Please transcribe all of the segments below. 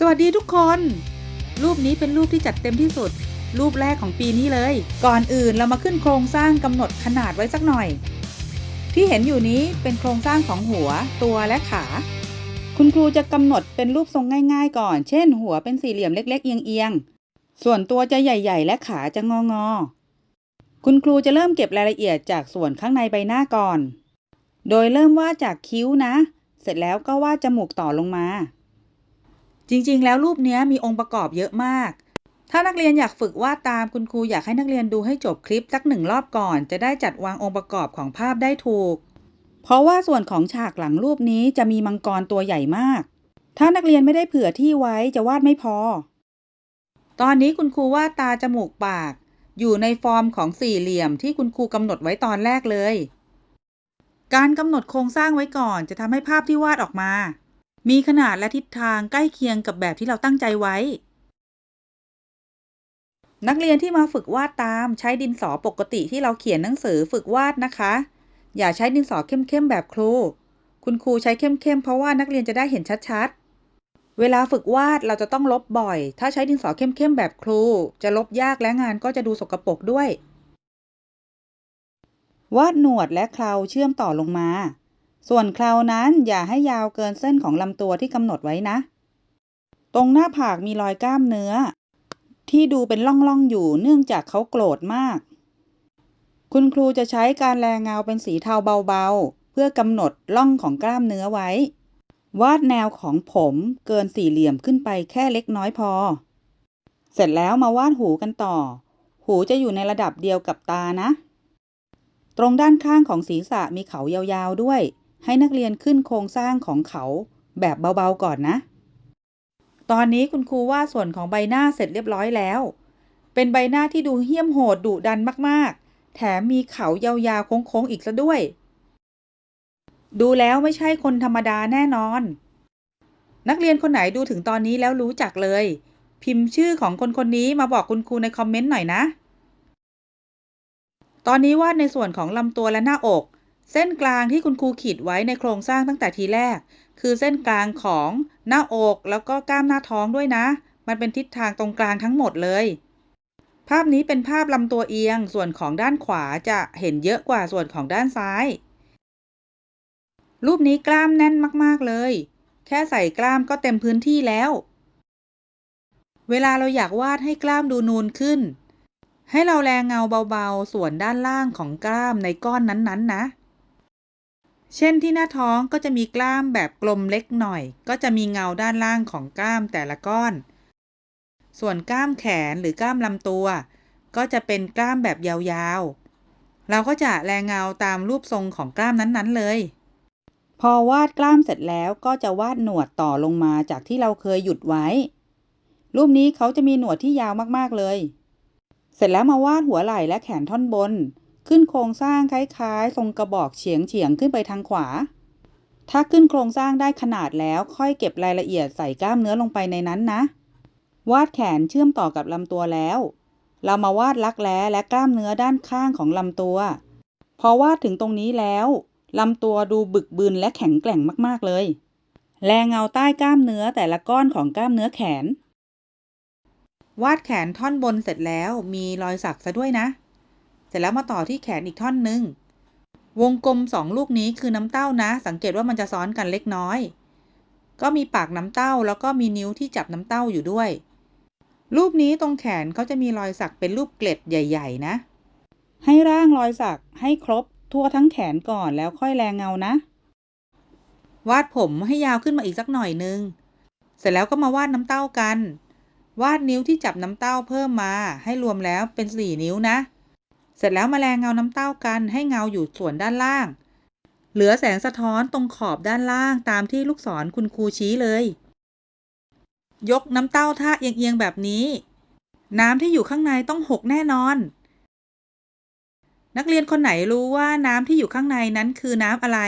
สวัสดีทุกคน รูปนี้เป็นรูปที่จัดเต็มที่สุด รูปแรกของปีนี้เลย ก่อนอื่นเรามาขึ้นโครงสร้างกำหนดขนาดไว้สักหน่อย ที่เห็นอยู่นี้เป็นโครงสร้างของหัวตัวและขา คุณครูจะกำหนดเป็นรูปทรงง่าย ๆ ก่อน เช่น หัวเป็นสี่เหลี่ยมเล็ก ๆ เอียงๆ ส่วนตัวจะใหญ่ ๆ และขาจะงองอๆคุณครูจะเริ่มเก็บรายละเอียดจากส่วนข้างในใบหน้าก่อน โดยเริ่มวาดจากคิ้วนะ เสร็จแล้วก็วาดจมูกต่อลงมา จริง ๆ แล้วรูปนี้มีองค์ประกอบเยอะมาก ถ้านักเรียนอยากฝึกวาดตามคุณครูอยากให้นักเรียนดูให้จบคลิปสักหนึ่งรอบก่อน จะได้จัดวางองค์ประกอบของภาพได้ถูก เพราะว่าส่วนของฉากหลังรูปนี้จะมีมังกรตัวใหญ่มาก ถ้านักเรียนไม่ได้เผื่อที่ไว้จะวาดไม่พอ ตอนนี้คุณครูวาดตาจมูกปาก อยู่ในฟอร์มของสี่เหลี่ยมที่คุณครูกำหนดไว้ตอนแรกเลย การกำหนดโครงสร้างไว้ก่อนจะทำให้ภาพที่วาดออกมา มีขนาดและทิศทางใกล้เคียงกับแบบที่เราตั้งใจไว้ นักเรียนที่มาฝึกวาดตามใช้ดินสอปกติที่เราเขียนหนังสือฝึกวาดนะคะ อย่าใช้ดินสอเข้มๆแบบครู คุณครูใช้เข้มๆเพราะว่านักเรียนจะได้เห็นชัดๆ เวลาฝึกวาดเราจะต้องลบบ่อย ถ้าใช้ดินสอเข้มๆแบบครู จะลบยากและงานก็จะดูสกปรกด้วย วาดหนวดและเคราเชื่อมต่อลงมา ส่วนเครานั้นอย่าให้ยาวเกินเส้นของลำตัวที่กำหนดไว้นะ ตรงหน้าผากมีรอยกล้ามเนื้อ ที่ดูเป็นล่องๆอยู่เนื่องจากเขาโกรธมาก คุณครูจะใช้การแรงเงาเป็นสีเทาเบาๆ เพื่อกำหนดล่องของกล้ามเนื้อไว้ วาดแนวของผมเกินสี่เหลี่ยมขึ้นไปแค่เล็กน้อยพอ เสร็จแล้วมาวาดหูกันต่อ หูจะอยู่ในระดับเดียวกับตานะ ตรงด้านข้างของศีรษะมีเขายาวๆด้วย ให้นักเรียนขึ้นโครงสร้างของเขาแบบเบาๆก่อนนะ ตอนนี้คุณครูวาดส่วนของใบหน้าเสร็จเรียบร้อยแล้ว เป็นใบหน้าที่ดูเหี้ยมโหดดุดันมากๆ แถมมีเขายาวๆโค้งๆอีกซะด้วย ดูแล้วไม่ใช่คนธรรมดาแน่นอน นักเรียนคนไหนดูถึงตอนนี้แล้วรู้จักเลย พิมพ์ชื่อของคนคนนี้มาบอกคุณครูในคอมเมนต์หน่อยนะ ตอนนี้วาดในส่วนของลำตัวและหน้าอก เส้นกลางที่คุณครูขีดไว้ในโครงสร้างตั้งแต่ทีแรก คือเส้นกลางของหน้าอกแล้วก็กล้ามหน้าท้องด้วยนะ มันเป็นทิศทางตรงกลางทั้งหมดเลย ภาพนี้เป็นภาพลำตัวเอียง ส่วนของด้านขวาจะเห็นเยอะกว่าส่วนของด้านซ้าย รูปนี้กล้ามแน่นมากๆเลย แค่ใส่กล้ามก็เต็มพื้นที่แล้ว เวลาเราอยากวาดให้กล้ามดูนูนขึ้น ให้เราแรงเงาเบาๆ ส่วนด้านล่างของกล้ามในก้อนนั้นๆนะ เช่นที่หน้าท้องก็จะมีกล้ามแบบกลมเล็กหน่อย ก็จะมีเงาด้านล่างของกล้ามแต่ละก้อน ส่วนกล้ามแขนหรือกล้ามลำตัว ก็จะเป็นกล้ามแบบยาวๆ เราก็จะแรงเงาตามรูปทรงของกล้ามนั้นๆเลย พอวาดกล้ามเสร็จแล้วก็จะวาดหนวดต่อลงมาจากที่เราเคยหยุดไว้ รูปนี้เขาจะมีหนวดที่ยาวมากๆเลย เสร็จแล้วมาวาดหัวไหล่และแขนท่อนบน ขึ้นโครงสร้างคล้ายๆ ทรงกระบอกเฉียงเฉียงขึ้นไปทางขวา ถ้าขึ้นโครงสร้างได้ขนาดแล้วค่อยเก็บรายละเอียดใส่กล้ามเนื้อลงไปในนั้นนะ วาดแขนเชื่อมต่อกับลำตัวแล้ว เรามาวาดลักแร้และกล้ามเนื้อด้านข้างของลำตัว พอวาดถึงตรงนี้แล้วลำตัวดูบึกบึนและแข็งแกร่งมากๆเลย แรงเงาใต้กล้ามเนื้อแต่ละก้อนของกล้ามเนื้อแขน วาดแขนท่อนบนเสร็จแล้วมีรอยสักซะด้วยนะ เสร็จแล้วมาต่อที่แขนอีกท่อนหนึ่งวงกลมสองลูกนี้คือน้ำเต้านะ สังเกตว่ามันจะซ้อนกันเล็กน้อย ก็มีปากน้ำเต้าแล้วก็มีนิ้วที่จับน้ำเต้าอยู่ด้วย รูปนี้ตรงแขนเขาจะมีรอยสักเป็นรูปเกล็ดใหญ่ ๆ นะ ให้ร่างรอยสักให้ครบทั่วทั้งแขนก่อนแล้วค่อยแรงเงานะ วาดผมให้ยาวขึ้นมาอีกสักหน่อยนึง เสร็จแล้วก็มาวาดน้ำเต้ากัน วาดนิ้วที่จับน้ำเต้าเพิ่มมา ให้รวมแล้วเป็นสี่นิ้วนะ เสร็จแล้วมาแรงเงาน้ำเต้ากันให้เงาอยู่ส่วนด้านล่าง เหลือแสงสะท้อนตรงขอบด้านล่างตามที่ลูกศรคุณครูชี้เลย ยกน้ำเต้าท่าเอียงๆแบบนี้ น้ำที่อยู่ข้างในต้องหกแน่นอน นักเรียนคนไหนรู้ว่าน้ำที่อยู่ข้างในนั้นคือน้ำอะไร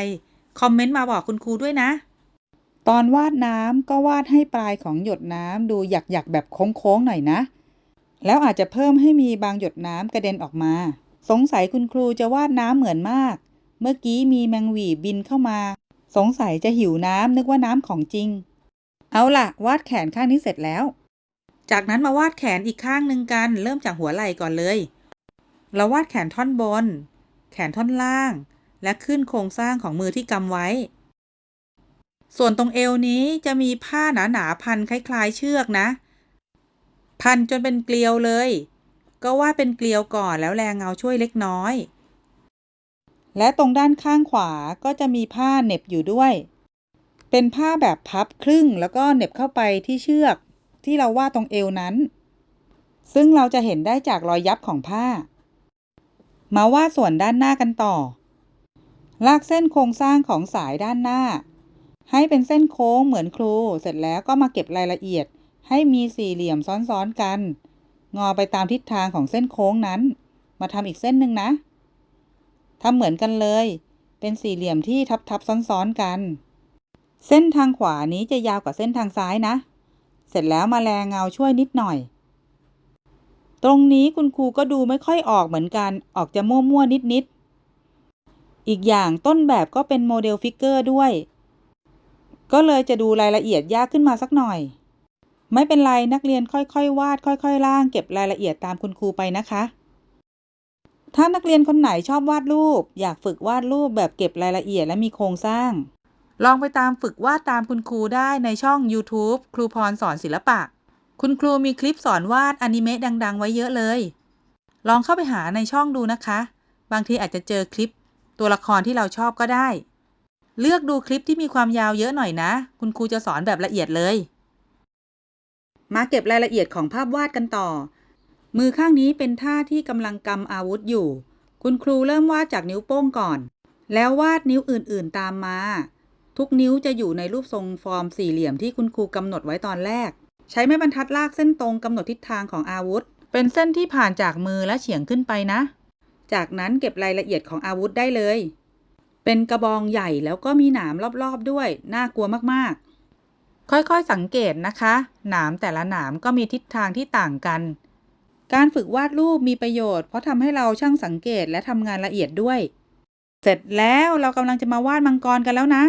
คอมเมนต์มาบอกคุณครูด้วยนะ ตอนวาดน้ำก็วาดให้ปลายของหยดน้ำดูหยักๆแบบโค้งๆหน่อยนะ แล้วอาจจะเพิ่มให้มีบางหยดน้ำกระเด็นออกมา สงสัยคุณครูจะวาดน้ำเหมือนมาก เมื่อกี้มีแมงหวีบินเข้ามา สงสัยจะหิวน้ำนึกว่าน้ำของจริง เอาล่ะ วาดแขนข้างนี้เสร็จแล้ว จากนั้นมาวาดแขนอีกข้างหนึ่งกัน เริ่มจากหัวไหล่ก่อนเลย เราวาดแขนท่อนบน แขนท่อนล่าง และขึ้นโครงสร้างของมือที่กำไว้ ส่วนตรงเอวนี้จะมีผ้าหนาๆพันคล้าย ๆ เชือกนะ พันจนเป็นเกลียวเลย ก็ว่าเป็นเกลียวก่อนแล้วแรงเงาช่วยเล็กน้อย และตรงด้านข้างขวาก็จะมีผ้าเน็บอยู่ด้วย เป็นผ้าแบบพับครึ่งแล้วก็เน็บเข้าไปที่เชือก ที่เราว่าตรงเอวนั้น ซึ่งเราจะเห็นได้จากรอยยับของผ้า มาว่าส่วนด้านหน้ากันต่อ ลากเส้นโครงสร้างของสายด้านหน้าให้เป็นเส้นโค้งเหมือนครู เสร็จแล้วก็มาเก็บรายละเอียด ให้มีสี่เหลี่ยมซ้อนๆกัน งอไปตามทิศทางของเส้นโค้งนั้น มาทำอีกเส้นหนึ่งนะทำเหมือนกันเลย เป็นสี่เหลี่ยมที่ทับๆซ้อนๆกัน เส้นทางขวานี้จะยาวกว่าเส้นทางซ้ายนะ เสร็จแล้วมาแรงเงาช่วยนิดหน่อย ตรงนี้คุณครูก็ดูไม่ค่อยออกเหมือนกัน ออกจะมั่วๆนิดๆอีกอย่างต้นแบบก็เป็นโมเดลฟิกเกอร์ด้วย ก็เลยจะดูรายละเอียดยากขึ้นมาสักหน่อย ไม่เป็นไรนักเรียนค่อยๆ วาด ค่อย ๆ ร่าง เก็บรายละเอียดตามคุณครูไปนะคะ ถ้านักเรียนคนไหนชอบวาดรูป อยากฝึกวาดรูปแบบเก็บรายละเอียดและมีโครงสร้าง ลองไปตามฝึกวาดตามคุณครูได้ในช่อง YouTube ครูพรสอนศิลปะ คุณครูมีคลิปสอนวาดอนิเมะดัง ๆ ไว้เยอะเลย ลองเข้าไปหาในช่องดูนะคะ บางทีอาจจะเจอคลิป ตัวละครที่เราชอบก็ได้ เลือกดูคลิปที่มีความยาวเยอะหน่อยนะ คุณครูจะสอนแบบละเอียดเลย มาเก็บรายละเอียดของภาพวาดกันต่อ มือข้างนี้เป็นท่าที่กำลังกำอาวุธอยู่ คุณครูเริ่มวาดจากนิ้วโป้งก่อน แล้ววาดนิ้วอื่นๆตามมา ทุกนิ้วจะอยู่ในรูปทรงฟอร์มสี่เหลี่ยมที่คุณครูกำหนดไว้ตอนแรก ใช้ไม้บรรทัดลากเส้นตรงกำหนดทิศทางของอาวุธ เป็นเส้นที่ผ่านจากมือและเฉียงขึ้นไปนะ จากนั้นเก็บรายละเอียดของอาวุธได้เลย เป็นกระบองใหญ่แล้วก็มีหนามรอบๆด้วย น่ากลัวมากๆ ค่อยๆสังเกตนะคะ หนามแต่ละหนามก็มีทิศทางที่ต่างกัน การฝึกวาดรูปมีประโยชน์เพราะทำให้เราช่างสังเกตและทำงานละเอียดด้วย เสร็จแล้วเรากำลังจะมาวาดมังกรกันแล้วนะ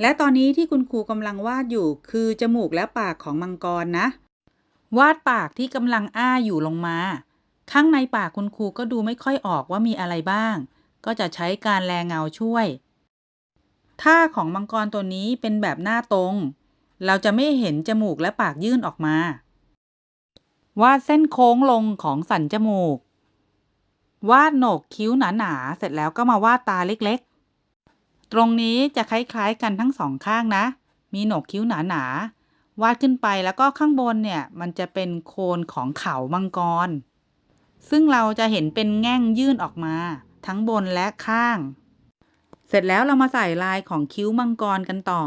และตอนนี้ที่คุณครูกำลังวาดอยู่คือจมูกและปากของมังกรนะ วาดปากที่กำลังอ้าอยู่ลงมา ข้างในปากคุณครูก็ดูไม่ค่อยออกว่ามีอะไรบ้าง ก็จะใช้การแลเงาช่วยท่าของมังกรตัวนี้เป็นแบบหน้าตรง เราจะไม่เห็นจมูกและปากยื่นออกมาวาดเส้นโค้งลงของสันจมูก วาดโหนกคิ้วหนาๆเสร็จแล้วก็มาวาดตาเล็กๆ ตรงนี้จะคล้ายๆกันทั้งสองข้างนะ มีโหนกคิ้วหนาๆ วาดขึ้นไปแล้วก็ข้างบนเนี่ย มันจะเป็นโคนของเขามังกร ซึ่งเราจะเห็นเป็นแง่งยื่นออกมา ทั้งบนและข้าง เสร็จแล้วเรามาใส่ลายของคิ้วมังกรกันต่อ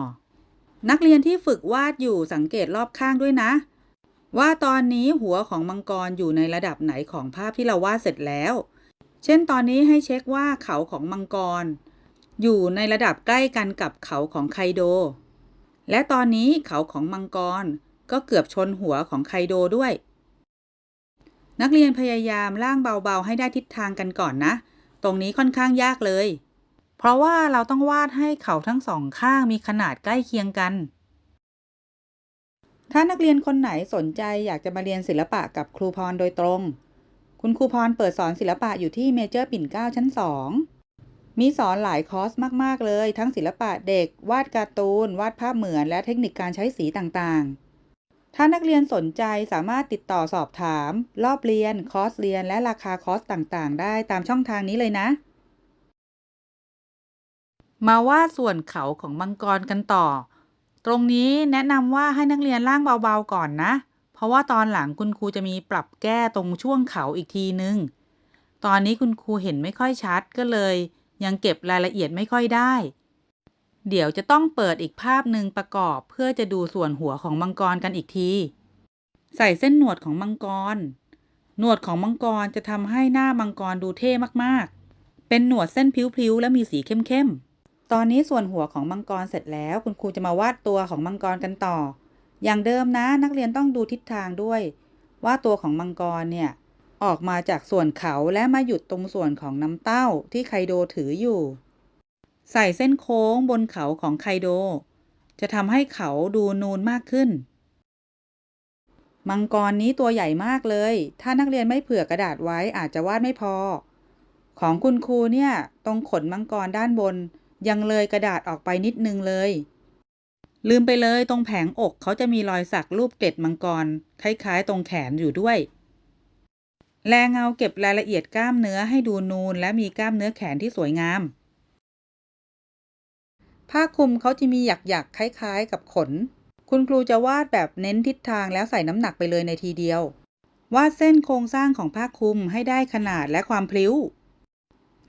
นักเรียนที่ฝึกวาดอยู่สังเกตรอบข้างด้วยนะ ว่าตอนนี้หัวของมังกรอยู่ในระดับไหนของภาพที่เราวาดเสร็จแล้ว เช่นตอนนี้ให้เช็คว่าเขาของมังกร อยู่ในระดับใกล้กันกับเขาของไคโด และตอนนี้เขาของมังกรก็เกือบชนหัวของไคโดด้วย นักเรียนพยายามล่างเบาๆ ให้ได้ทิศทางกันก่อนนะ ตรงนี้ค่อนข้างยากเลย เพราะว่าเราต้องวาดให้เขาทั้งสองข้างมีขนาดใกล้เคียงกัน ถ้านักเรียนคนไหนสนใจอยากจะมาเรียนศิลปะกับครูพรโดยตรง คุณครูพรเปิดสอนศิลปะอยู่ที่เมเจอร์ปิ่นเก้าชั้น2มีสอนหลายคอร์สมาก ๆ เลย ทั้งศิลปะเด็ก วาดการ์ตูน วาดภาพเหมือน และเทคนิคการใช้สีต่างๆ ถ้านักเรียนสนใจสามารถติดต่อสอบถาม รอบเรียน คอร์สเรียน และราคาคอร์สต่างๆ ได้ตามช่องทางนี้เลยนะ มาวาดส่วนเขาของมังกรกันต่อ ตรงนี้แนะนำว่าให้นักเรียนร่างเบาๆก่อนนะ เพราะว่าตอนหลังคุณครูจะมีปรับแก้ตรงช่วงเขาอีกทีนึง ตอนนี้คุณครูเห็นไม่ค่อยชัดก็เลย ยังเก็บรายละเอียดไม่ค่อยได้ เดี๋ยวจะต้องเปิดอีกภาพหนึ่งประกอบเพื่อจะดูส่วนหัวของมังกรกันอีกที ใส่เส้นหนวดของมังกร หนวดของมังกรจะทำให้หน้ามังกรดูเท่มากๆ เป็นหนวดเส้นพลิ้วๆและมีสีเข้มๆ ตอนนี้ส่วนหัวของมังกรเสร็จแล้ว คุณครูจะมาวาดตัวของมังกรกันต่อ อย่างเดิมนะนักเรียนต้องดูทิศทางด้วย ว่าตัวของมังกรเนี่ย ออกมาจากส่วนเขาและมาหยุดตรงส่วนของน้ำเต้าที่ไคโดถืออยู่ ใส่เส้นโค้งบนเขาของไคโด จะทำให้เขาดูนูนมากขึ้น มังกรนี้ตัวใหญ่มากเลย ถ้านักเรียนไม่เผื่อกระดาษไว้อาจจะวาดไม่พอ ของคุณครูเนี่ย ตรงขนมังกรด้านบน ยังเลยกระดาษออกไปนิดนึงเลย ลืมไปเลยตรงแผงอกเขาจะมีรอยสักรูปเกล็ดมังกร คล้ายๆ ตรงแขนอยู่ด้วย แรงเงาเก็บรายละเอียดกล้ามเนื้อให้ดูนูน และมีกล้ามเนื้อแขนที่สวยงาม ผ้าคลุมเขาจะมีหยักๆคล้ายๆ กับขน คุณครูจะวาดแบบเน้นทิศทางแล้วใส่น้ำหนักไปเลยในทีเดียว วาดเส้นโครงสร้างของผ้าคลุมให้ได้ขนาดและความพลิ้ว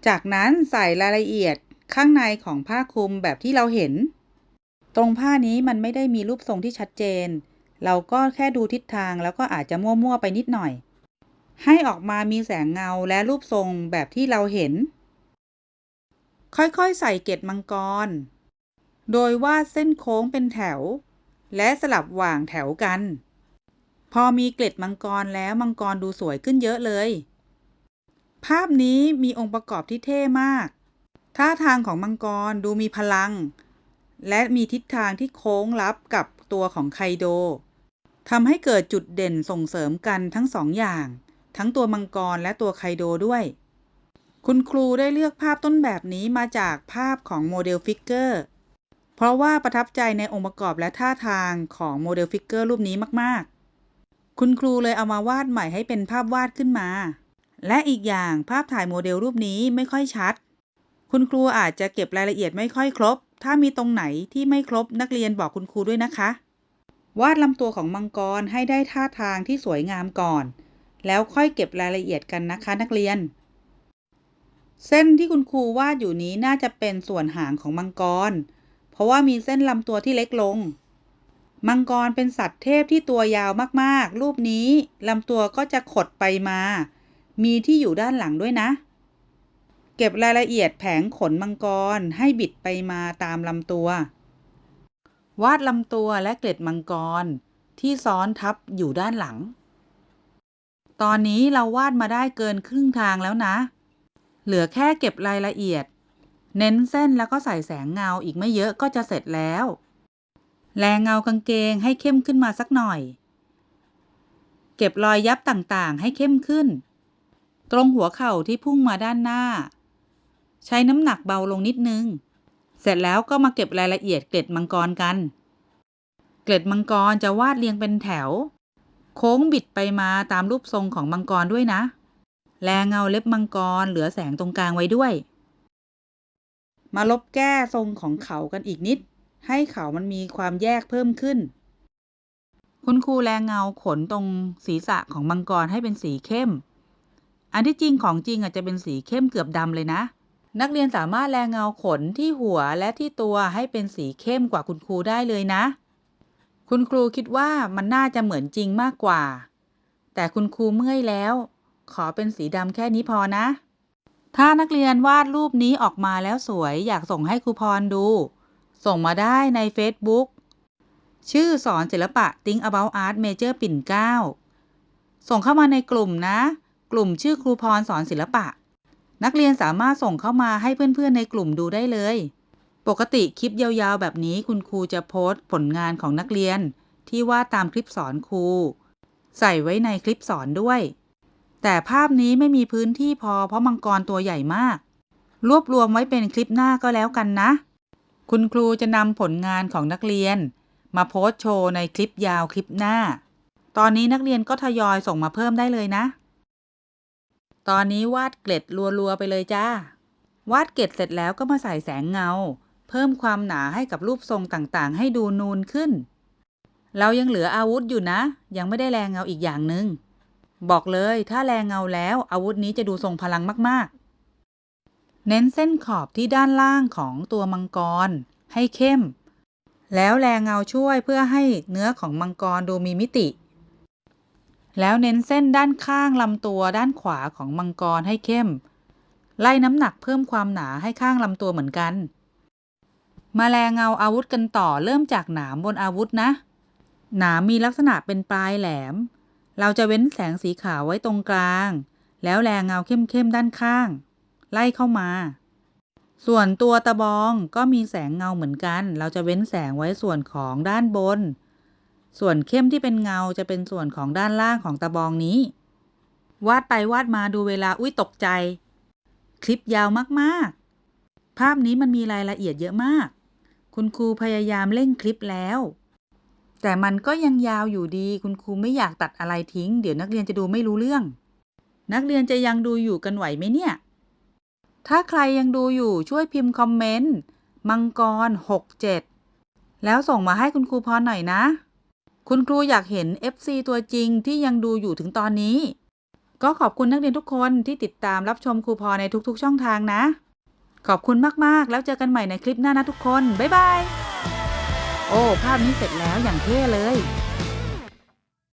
จากนั้นใส่รายละเอียด ข้างในของผ้าคลุมแบบที่เราเห็น ตรงผ้านี้มันไม่ได้มีรูปทรงที่ชัดเจน เราก็แค่ดูทิศทางแล้วก็อาจจะมั่วๆไปนิดหน่อย ให้ออกมามีแสงเงาและรูปทรงแบบที่เราเห็น ค่อยๆใส่เกล็ดมังกร โดยวาดเส้นโค้งเป็นแถว และสลับหว่างแถวกัน พอมีเกล็ดมังกรแล้วมังกรดูสวยขึ้นเยอะเลย ภาพนี้มีองค์ประกอบที่เท่มาก ท่าทางของมังกรดูมีพลัง และมีทิศทางที่โค้งลับกับตัวของไคโดทำให้เกิดจุดเด่นส่งเสริมกันทั้งสองอย่าง ทั้งตัวมังกรและตัวไคโดด้วย คุณครูได้เลือกภาพต้นแบบนี้มาจากภาพของโมเดลฟิกเกอร์เพราะว่าประทับใจในองค์ประกอบและท่าทางของโมเดลฟิกเกอร์รูปนี้มาก ๆ คุณครูเลยเอามาวาดใหม่ให้เป็นภาพวาดขึ้นมา และอีกอย่างภาพถ่ายโมเดลรูปนี้ไม่ค่อยชัด คุณครูอาจจะเก็บรายละเอียดไม่ค่อยครบ ถ้ามีตรงไหนที่ไม่ครบนักเรียนบอกคุณครูด้วยนะคะ วาดลำตัวของมังกรให้ได้ท่าทางที่สวยงามก่อน แล้วค่อยเก็บรายละเอียดกันนะคะนักเรียน เส้นที่คุณครูวาดอยู่นี้น่าจะเป็นส่วนหางของมังกร เพราะว่ามีเส้นลำตัวที่เล็กลง มังกรเป็นสัตว์เทพที่ตัวยาวมากๆ รูปนี้ลำตัวก็จะขดไปมา มีที่อยู่ด้านหลังด้วยนะ เก็บรายละเอียดแผงขนมังกรให้บิดไปมาตามลำตัว วาดลำตัวและเกล็ดมังกรที่ซ้อนทับอยู่ด้านหลัง ตอนนี้เราวาดมาได้เกินครึ่งทางแล้วนะ เหลือแค่เก็บรายละเอียด เน้นเส้นแล้วก็ใส่แสงเงาอีกไม่เยอะก็จะเสร็จแล้ว แรงเงากางเกงให้เข้มขึ้นมาสักหน่อย เก็บรอยยับต่างๆ ให้เข้มขึ้น ตรงหัวเข่าที่พุ่งมาด้านหน้า ใช้น้ำหนักเบาลงนิดนึง เสร็จแล้วก็มาเก็บรายละเอียดเกล็ดมังกรกัน เกล็ดมังกรจะวาดเรียงเป็นแถว โค้งบิดไปมาตามรูปทรงของมังกรด้วยนะ แลเงาเล็บมังกรเหลือแสงตรงกลางไว้ด้วย มาลบแก้ทรงของเขากันอีกนิด ให้เขามันมีความแยกเพิ่มขึ้น คุณครูแลเงาขนตรงศีรษะของมังกรให้เป็นสีเข้ม อันที่จริงของจริงอาจจะเป็นสีเข้มเกือบดำเลยนะ นักเรียนสามารถแลเงาขนที่หัวและที่ตัวให้เป็นสีเข้มกว่าคุณครูได้เลยนะ คุณครูคิดว่ามันน่าจะเหมือนจริงมากกว่า แต่คุณครูเมื่อยแล้ว ขอเป็นสีดำแค่นี้พอนะ ถ้านักเรียนวาดรูปนี้ออกมาแล้วสวยอยากส่งให้ครูพรดู ส่งมาได้ใน Facebook ชื่อสอนศิลปะ Think About Art Major ปิ่นเกล้าส่งเข้ามาในกลุ่มนะ กลุ่มชื่อครูพรสอนศิลปะ นักเรียนสามารถส่งเข้ามาให้เพื่อนๆในกลุ่มดูได้เลย ปกติคลิปยาวๆ แบบนี้คุณครูจะโพสต์ผลงานของนักเรียน ที่วาดตามคลิปสอนครู ใส่ไว้ในคลิปสอนด้วย แต่ภาพนี้ไม่มีพื้นที่พอเพราะมังกรตัวใหญ่มาก รวบรวมไว้เป็นคลิปหน้าก็แล้วกันนะ คุณครูจะนำผลงานของนักเรียน มาโพสต์โชว์ในคลิปยาวคลิปหน้า ตอนนี้นักเรียนก็ทยอยส่งมาเพิ่มได้เลยนะ ตอนนี้วาดเกล็ดรัวๆไปเลยจ้า วาดเกล็ดเสร็จแล้วก็มาใส่แสงเงา เพิ่มความหนาให้กับรูปทรงต่างๆ ให้ดูนูนขึ้น เรายังเหลืออาวุธอยู่นะ ยังไม่ได้แรงเงาอีกอย่างหนึ่งบอกเลยถ้าแรงเงาแล้ว อาวุธนี้จะดูทรงพลังมากๆ เน้นเส้นขอบที่ด้านล่างของตัวมังกร ให้เข้ม แล้วแรงเงาช่วยเพื่อให้เนื้อของมังกรดูมีมิติ แล้วเน้นเส้นด้านข้างลำตัวด้านขวาของมังกรให้เข้ม ไล่น้ำหนักเพิ่มความหนาให้ข้างลำตัวเหมือนกัน มาแรงเงาอาวุธกันต่อเริ่มจากหนามบนอาวุธนะ หนามมีลักษณะเป็นปลายแหลม เราจะเว้นแสงสีขาวไว้ตรงกลาง แล้วแรงเงาเข้มๆด้านข้าง ไล่เข้ามา ส่วนตัวตะบองก็มีแสงเงาเหมือนกัน เราจะเว้นแสงไว้ส่วนของด้านบน ส่วนเข้มที่เป็นเงาจะเป็นส่วนของด้านล่างของตะบองนี้ วาดไปวาดมาดูเวลาอุ้ยตกใจ คลิปยาวมากๆ ภาพนี้มันมีรายละเอียดเยอะมาก คุณครูพยายามเร่งคลิปแล้ว แต่มันก็ยังยาวอยู่ดี คุณครูไม่อยากตัดอะไรทิ้ง เดี๋ยวนักเรียนจะดูไม่รู้เรื่อง นักเรียนจะยังดูอยู่กันไหวไหมเนี่ย ถ้าใครยังดูอยู่ช่วยพิมพ์คอมเมนต์มังกร 67 แล้วส่งมาให้คุณครูพรหน่อยนะ คุณครูอยากเห็น FC ตัวจริงที่ยังดูอยู่ถึงตอนนี้ ก็ขอบคุณนักเรียนทุกคนที่ติดตามรับชมครูพอในทุกๆ ช่องทางนะ ขอบคุณมากๆ แล้วเจอกันใหม่ในคลิปหน้านะทุกคน บ๊ายบาย โอ้ ภาพนี้เสร็จแล้วอย่างเท่เลย